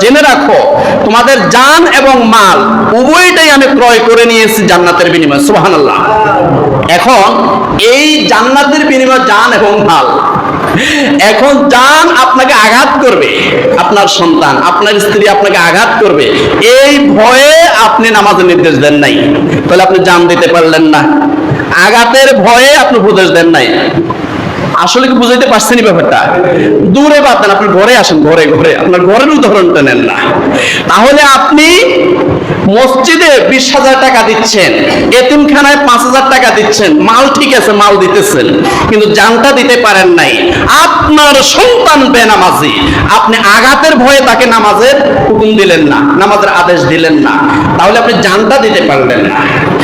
জেনে রাখো, তোমাদের জান এবং মাল উভয়টাই আমি ক্রয় করে নিয়েছি জান্নাতের বিনিময়ে। সুবহানাল্লাহ। এখন এই জান্নাতের বিনিময়ে জান এবং মাল এখন জান আপনাকে আঘাত করবে, আপনার সন্তান, আপনার স্ত্রী আপনাকে আঘাত করবে। এই ভয়ে আপনি নামাজের নির্দেশ দেন নাই। তাহলে আপনি জান দিতে পারলেন না। আঘাতের ভয়ে আপনি উপদেশ দেন নাই। আসলে কি বুঝাইতে পারছেন ব্যাপারটা? দূরে বাদ আপনি ঘরে আসেন, ঘরে ঘরে। আপনার ঘরের উদাহরণটা নেন না। তাহলে আপনি মসজিদে বিশ হাজার টাকা দিচ্ছেন, এতিমখানায় পাঁচ হাজার টাকা দিচ্ছেন, মাল ঠিক আছে, মাল দিতেছেন, কিন্তু জানটা দিতে পারেন নাই। আপনার সন্তান বেনামাজি। আপনি আঘাতের ভয়ে তাকে নামাজের হুকুম দিলেন না, নামাজের আদেশ দিলেন না। তাহলে আপনি জানটা দিতে পারলেন না।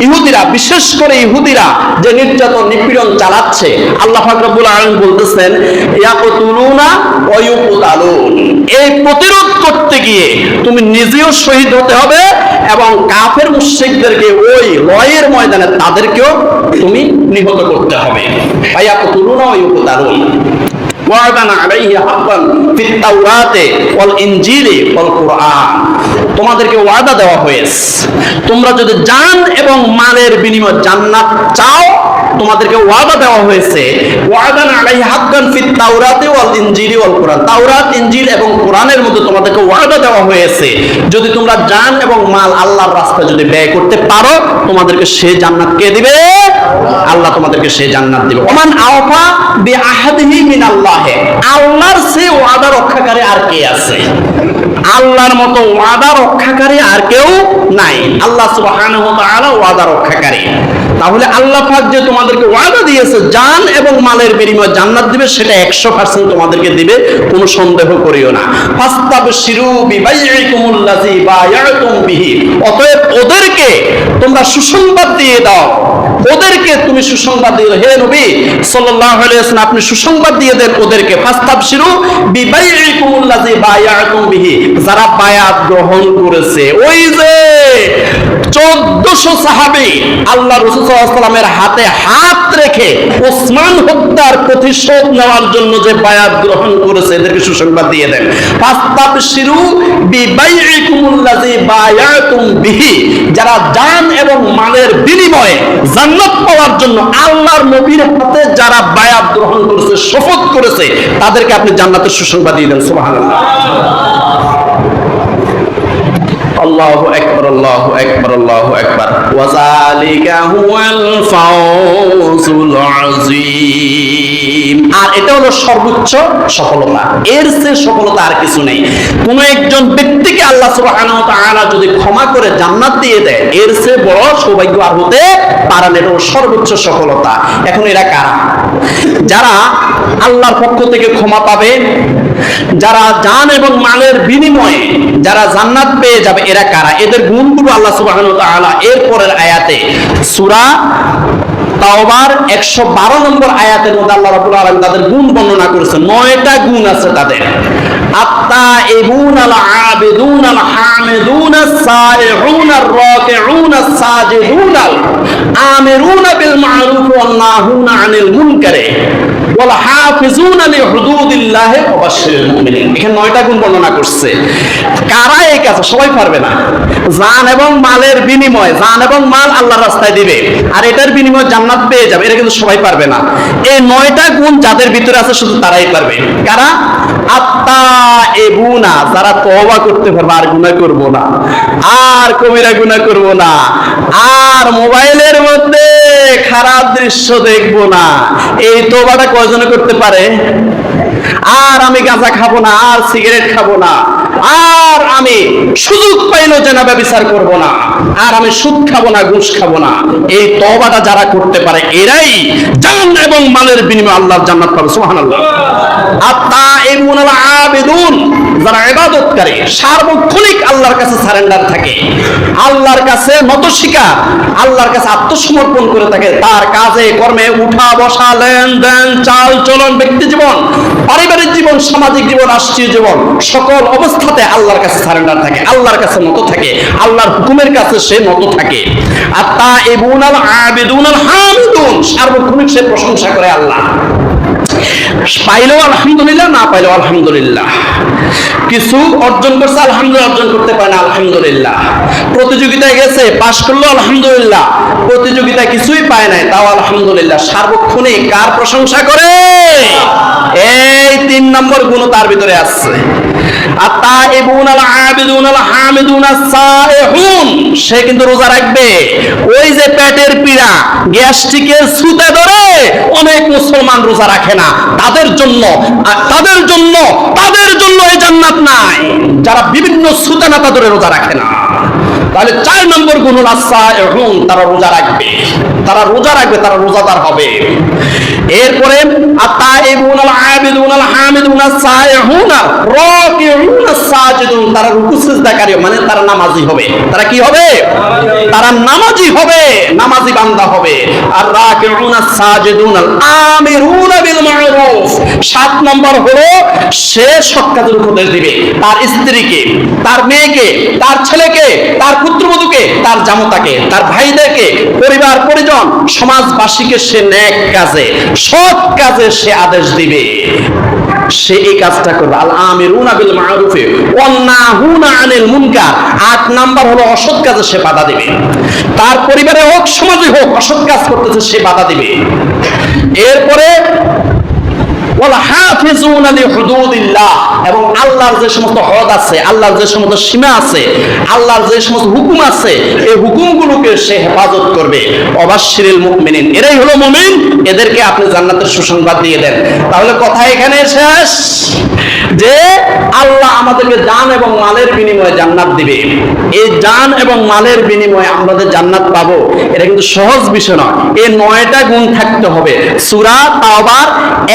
ইহুদিরা, বিশেষ করে ইহুদিরা যে নির্যাতন, নিপীড়ন চালাচ্ছে, আল্লাহ ফাকরাবুল আলম বলতেছেন, ইয়াকতুলুনা ওয়া এই প্রতিরোধ করতে গিয়ে তুমি নিজেও শহীদ হতে হবে এবং কাফের মুশরিকদেরকে ওই লয়ের ময়দানে তাদেরকেও তুমি নিহত করতে হবে। ফায়াকতুলুনা ওয়া ইউকতালুন। ওয়াদান আলাইহি হাক্কান ফিত তাওরাতে ওয়াল ইনজিলি ওয়াল কুরআন। তোমাদেরকে ওয়াদা দেওয়া হয়েছে। তোমরা যদি জান এবং মালের বিনিময়ে জান্নাত চাও, তোমাদেরকে ওয়াদা দেওয়া হয়েছে। ওয়াদান আলাইহি হাক্কান ফিত তাওরাতে ওয়াল ইনজিলি ওয়াল কুরআন। তাওরাত, ইনজিল এবং কোরআনের মধ্যে তোমাদেরকে ওয়াদা দেওয়া হয়েছে। যদি তোমরা জান এবং মাল আল্লাহর রাস্তায় যদি ব্যয় করতে পারো, তোমাদেরকে সে জান্নাত কে দিবে? আল্লাহ তোমাদেরকে সে জান্নাত দিবে। ওমান আওফা বিআহাদিহি মিনাল্লাহ। আল্লাহর সে ওয়াদা রক্ষাকারী আর কে আছে? আল্লাহর মতো ওয়াদা রক্ষাকারী আর কেউ নাই। আল্লাহ তাআলা ওয়াদা রক্ষাকারী। তাহলে আল্লাহ পাক যে তোমাদেরকে ওয়াদা দিয়েছে, জান এবং মালের বিনিময় জান্নাত দিবে, সেটা 100% তোমাদেরকে দিবে, কোনো সন্দেহ করিও না। ফাস্তাবশিরু বিবাইইকুমুল্লাযী বায়াতুম বিহি। অতএব তোমরা সুসংবাদ দিয়ে দাও। ওদেরকে তুমি সুসংবাদ দিয়ে হে নবী, সাল্লাল্লাহু আলাইহি ওয়াসাল্লাম, আপনি সুসংবাদ দিয়ে দেন ওদেরকে। ফাস্তাবশিরু বিবাইইকুমুল্লাযী বায়াতুম বিহি। যারা বায়াত গ্রহণ করেছে, ওই যে চোদ্দশো সাহাবি আল্লাহ রসুলের হাতে হাত রেখে ওসমান হত্যার প্রতিশোধ নেওয়ার জন্য যে বায়াত গ্রহণ করেছে, এদেরকে সুসংবাদ দিয়ে দেন। ফাস্তাব শিরু বিহি, যারা জান এবং মালের বিনিময়ে জান্নাত পাওয়ার জন্য আল্লাহর নবীর হাতে যারা বায়াত গ্রহণ করেছে, শপথ করেছে, তাদেরকে আপনি জান্নাতের সুসংবাদ দিয়ে দেন, সুবহানাল্লাহ। আল্লাহু আকবার আল্লাহু আকবার আল্লাহু আকবার ওয়া যালিকা হুয়াল ফাওজুল আযীম। আর এটা হলো সর্বোচ্চ সফলতা। এর চেয়ে সফলতা আর কিছু নেই। কোন একজন ব্যক্তিকে আল্লাহ সুবহানাহু ওয়া তাআলা যদি ক্ষমা করে জান্নাত দিয়ে দেয়, এর চেয়ে বড় সৌভাগ্য আর হতে পারে না। এটা সর্বোচ্চ সফলতা। এখন এরা কারা? যারা আল্লাহর পক্ষ থেকে ক্ষমা পাবে, যারা জান এবং মালের বিনিময়ে, যারা জান্নাত পেয়ে যাবে এরা কারা? এদের গুণগুলো আল্লাহ সুবাহ এরপরের আয়াতে সূরা তাওবার 112 নম্বর আয়াতের মধ্যে আল্লাহ রাব্বুল আলামিন তাদের গুণ বর্ণনা করেছেন। নয়টা গুণ আছে তাদের। আত্তা ইবুন আল আবিদুন আল হামিদুন আস-সাজিদুন আমিরুন বিল মা'রুফ ওয়ান নাহুন আনিল মুনকারে ওয়াল হাফিজুন ওয়া মুমিনিন। এখানে নয়টা গুণ বর্ণনা করছে। কারা সবাই পারবে না। জান এবং মালের বিনিময়, জান এবং মাল আল্লাহর রাস্তায় দিবে। আর এটার বিনিময় জান্নাত পেয়ে যাবে, এটা কিন্তু সবাই পারবে না। এই নয়টা গুণ যাদের ভিতরে আছে, শুধু তারাই পারবে। কারা? আত্মা এবুনা যারা তওবা করতে পারবে, আর গুনাহ করব না। আর কবিরা গুনাহ করব না। আর মোবাইলের মধ্যে খারাপ দৃশ্য দেখব না। এই তোবাটা কয়জনে করতে পারে? আর আমি গাঁজা খাব না, আর সিগারেট খাব না, আর আমি সুযোগ পাইলেও জেনাবে বিচার করব না, আর আমি সুদ খাব না, ঘুষ খাব না। এই তবাটা যারা করতে পারে, এরাই জান এবং মালের বিনিময়ে আল্লাহর জান্নাত পাবে, সুবহানাল্লাহ। আত্মা এমন আবেদুন যারা ইবাদত করে সার্বক্ষণিক আল্লাহর কাছে সারেন্ডার থাকে, আল্লাহর কাছে নত শিকার, আল্লাহর কাছে আত্মসমর্পণ করে থাকে, তার কাজে, কর্মে উঠা বসা লেনদেন চাল চলন ব্যক্তি জীবন পারিবারিক জীবন, সামাজিক জীবন, রাষ্ট্রীয় জীবন, সকল অবস্থাতে আল্লাহর কাছে সারেন্ডার থাকে, আল্লাহর কাছে নত থাকে, আল্লাহর হুকুমের কাছে সে নত থাকে। আর তা এবুন সার্বক্ষণিক সে প্রশংসা করে আল্লাহ। পাইলেও আলহামদুলিল্লাহ, না পাইলেও আলহামদুলিল্লাহ। কিছু অর্জন করছে, আলহামদুলিল্লাহ, অর্জন করতে পারে না, আলহামদুলিল্লাহ। প্রতিযোগিতায় গেছে, পাশ করল আলহামদুলিল্লাহ। প্রতিযোগিতায় কিছুই পায় নাই, তাও আলহামদুলিল্লাহ। সার্বক্ষণে কার প্রশংসা করে? এই তিন নম্বর গুণ তার ভিতরে আসছে আর তা এবুন আল আবিদুন আল হামিদুন সাইহুন সে কিন্তু রোজা রাখবে। ওই যে পেটের পীড়া, গ্যাস্ট্রিকের সুতে ধরে অনেক মুসলমান রোজা রাখে না। তাদের জন্য তাদের জন্য তাদের জন্য এই জান্নাত নাই। যারা বিভিন্ন সুতে না ধরে রোজা রাখে না। তাহলে চার নম্বর গুণ হল এবং তারা রোজা রাখবে। তারা রোজা রাখবে তারা রোজাদার হবে। এরপরে তারা রুকু সিজদাকারী মানে তারা নামাজি হবে। তারা কি হবে? তারা নামাজি হবে নামাজি বান্দা হবে। আর রাকিউন সাজিদুন আল আমিরুন বিল মারুফ সাত নম্বর হলো সে সৎ কাজের উপদেশ দিবে। তার স্ত্রীকে তার মেয়েকে তার ছেলেকে তার পুত্রবধূকে তার জামতাকে তার ভাইদেরকে পরিবার পরিজন সমাজবাসীকে সে ন্যাক কাজে, সৎ কাজে সে আদেশ দিবে। সে এই কাজটা করবে। আল আমিরুনা বিল মারুফে ওয়ান্নাহুনা আনিল মুনকার। আট নাম্বার হলো অসৎ কাজে সে বাধা দিবে। তার পরিবারে হোক, সমাজে হোক, অসৎ কাজ করতেছে, সে বাধা দিবে। এরপরে এবং আল্লাহর যে সমস্ত হদ আছে, আল্লাহর যে সমস্ত সীমা আছে, আল্লাহর যে সমস্ত হুকুম আছে, এই হুকুমগুলোকে সে হেফাজত করবে। অবাশিরিল মুমিনিন, এরাই হলো মুমিন, এদেরকে আপনি জান্নাতের সুসংবাদ দিয়ে দেন। তাহলে কথা এখানে শেষ, যে আল্লাহ আমাদেরকে জান এবং মালের বিনিময়ে জান্নাত দিবে। এই জান এবং মালের বিনিময়ে আমাদের জান্নাত পাবো, এটা কিন্তু সহজ বিষয় নয়। এই নয়টা গুণ থাকতে হবে। সুরা তাওবার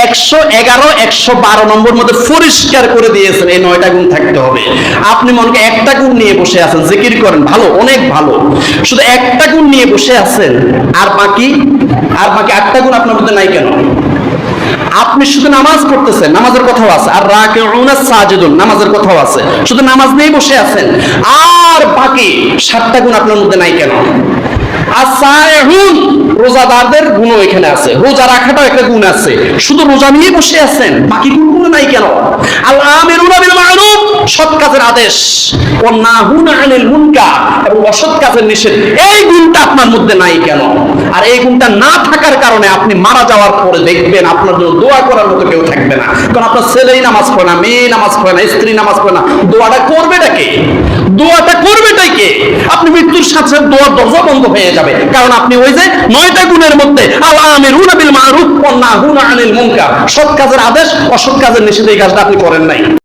একশো এগারো, একশো বারো নম্বর মধ্যে পরিষ্কার করে দিয়েছেন, এই নয়টা গুণ থাকতে হবে। আপনি মনকে একটা গুণ নিয়ে বসে আছেন, জিকির করেন, ভালো, অনেক ভালো। শুধু একটা গুণ নিয়ে বসে আছেন, আর বাকি আর বাকি আটটা গুণ আপনার মধ্যে নাই কেন? আপনি শুধু নামাজ পড়তেছেন, নামাজের কথাও আছে, আর রাকিউনা সাজিদুন, নামাজের কথাও আছে। শুধু নামাজ নিয়েই বসে আছেন, আর বাকি সাতটা গুণ আপনার মধ্যে নাই কেন? আসাইহুন রোজাদারদের গুণ এখানে আছে। রোজা রাখাটাও একটা গুণ আছে। শুধু রোজা নিয়ে বসে আছেন, বাকি গুণগুলো নাই কেন? আল আমিরুনা বিল মারুফ কাজের আদেশ। ও নাহুনা আনিল মুনকার এবং অসৎ কাজের নিষেধ। এই গুণটা আপনার মধ্যে নাই কেন? আর এই গুণটা না থাকার কারণে আপনি মারা যাওয়ার পরে দেখবেন আপনার জন্য দোয়া করার মতো কেউ থাকবে না। কারণ আপনার ছেলেই নামাজ পড়ে না, মেয়ে নামাজ পড়ে না, স্ত্রী নামাজ পড়ে না। দোয়াটা করবেটা কে? দোয়াটা করবেটাই কে? আপনি মৃত্যুর সাথে সাথে দোয়ার দরজা বন্ধ হয়ে যাবে। কারণ আপনি ওই যে নয়টা গুণের মধ্যে আল আমিরুনা বিল মারুফ ওয়া নাহুনা আনিল মুনকার। সৎ কাজের আদেশ, অসৎ কাজের নিষেধ এই কাজটা আপনি করেন নাই।